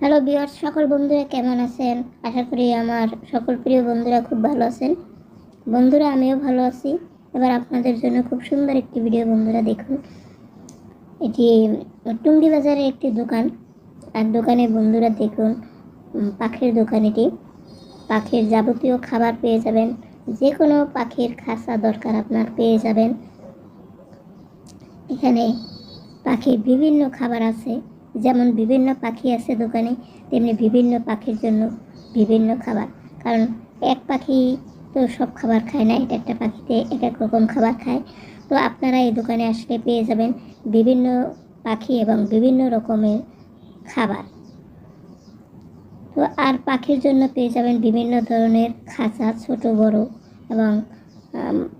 Hello বিয়ার্স সকল বন্ধুরা কেমন আছেন? আশা করি আমার সকল প্রিয় বন্ধুরা খুব ভালো আছেন। বন্ধুরা, আমিও ভালো আছি। এবার আপনাদের জন্য খুব সুন্দর একটি ভিডিও বন্ধুরা দেখুন। এটি টুঙ্গি বাজারের একটি দোকান। আর দোকানে বন্ধুরা দেখুন পাখির দোকান এটি। পাখির যাবতীয় খাবার পেয়ে যাবেন। যে কোনো পাখির খাঁচা দরকার আপনার পেয়ে যাবেন। এখানে পাখির বিভিন্ন খাবার আছে। যেমন বিভিন্ন পাখি আছে দোকানে, তেমনি বিভিন্ন পাখির জন্য বিভিন্ন খাবার। কারণ এক পাখি তো সব খাবার খায় না, এটা একটা পাখিতে এক এক রকম খাবার খায়। তো আপনারা এই দোকানে আসলে পেয়ে যাবেন বিভিন্ন পাখি এবং বিভিন্ন রকমের খাবার। তো আর পাখির জন্য পেয়ে যাবেন বিভিন্ন ধরনের খাঁচা, ছোট, বড় এবং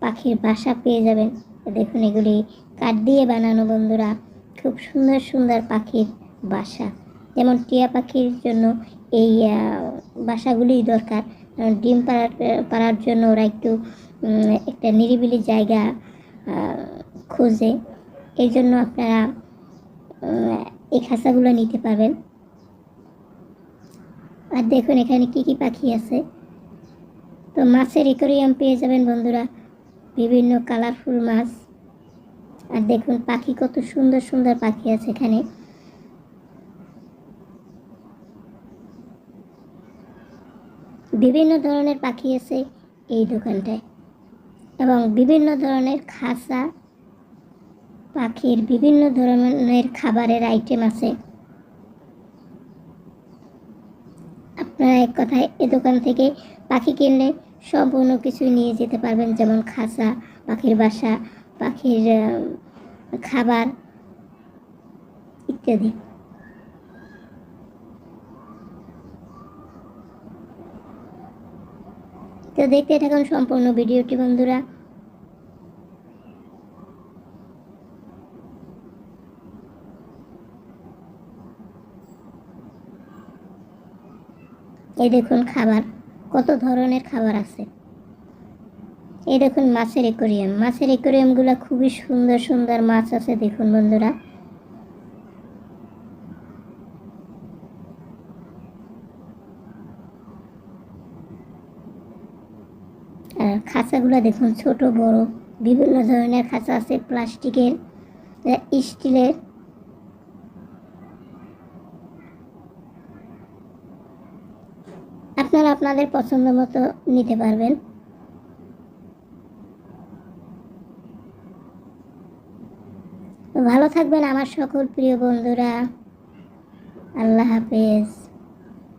পাখির বাসা পেয়ে যাবেন। দেখুন এগুলি কাঠ দিয়ে বানানো বন্ধুরা। খুব সুন্দর সুন্দর পাখির বাসা। যেমন টিয়া পাখির জন্য এই আহ, বাসাগুলিই দরকার। ডিম পাড়ার পাড়ার জন্য ওরা একটু একটা নিরিবিলি জায়গা খোঁজে। এই জন্য আপনারা এই খাঁচাগুলো নিতে পারবেন। আর দেখুন এখানে কি কি পাখি আছে। তো মাছের একুরিয়াম পেয়ে যাবেন বন্ধুরা। বিভিন্ন কালারফুল মাছ। আর দেখুন পাখি কত সুন্দর সুন্দর পাখি আছে এখানে। বিভিন্ন ধরনের পাখি আছে এই দোকানটায়। এবং বিভিন্ন ধরনের খাঁচা পাখির বিভিন্ন ধরনের খাবারের আইটেম আছে। আপনারা এক কথায় এ দোকান থেকে পাখি কিনলে সম্পূর্ণ কিছু নিয়ে যেতে পারবেন, যেমন খাঁচা পাখির বাসা, পাখির খাবার ইত্যাদি। তো দেখতে থাকুন সম্পূর্ণ ভিডিওটি, বন্ধুরা। এই দেখুন খাবার, কত ধরনের খাবার আছে। এই দেখুন মাছের একুরিয়াম মাছের একুরিয়ামগুলো খুবই সুন্দর সুন্দর মাছ আছে, দেখুন বন্ধুরা। আর খাঁচাগুলো দেখুন, ছোট, বড়। বিভিন্ন ধরনের খাঁচা আছে, প্লাস্টিকের স্টিলের। আপনারা আপনাদের পছন্দ মতো নিতে পারবেন। ভালো থাকবেন আমার সকল প্রিয় বন্ধুরা। আল্লাহ হাফেজ।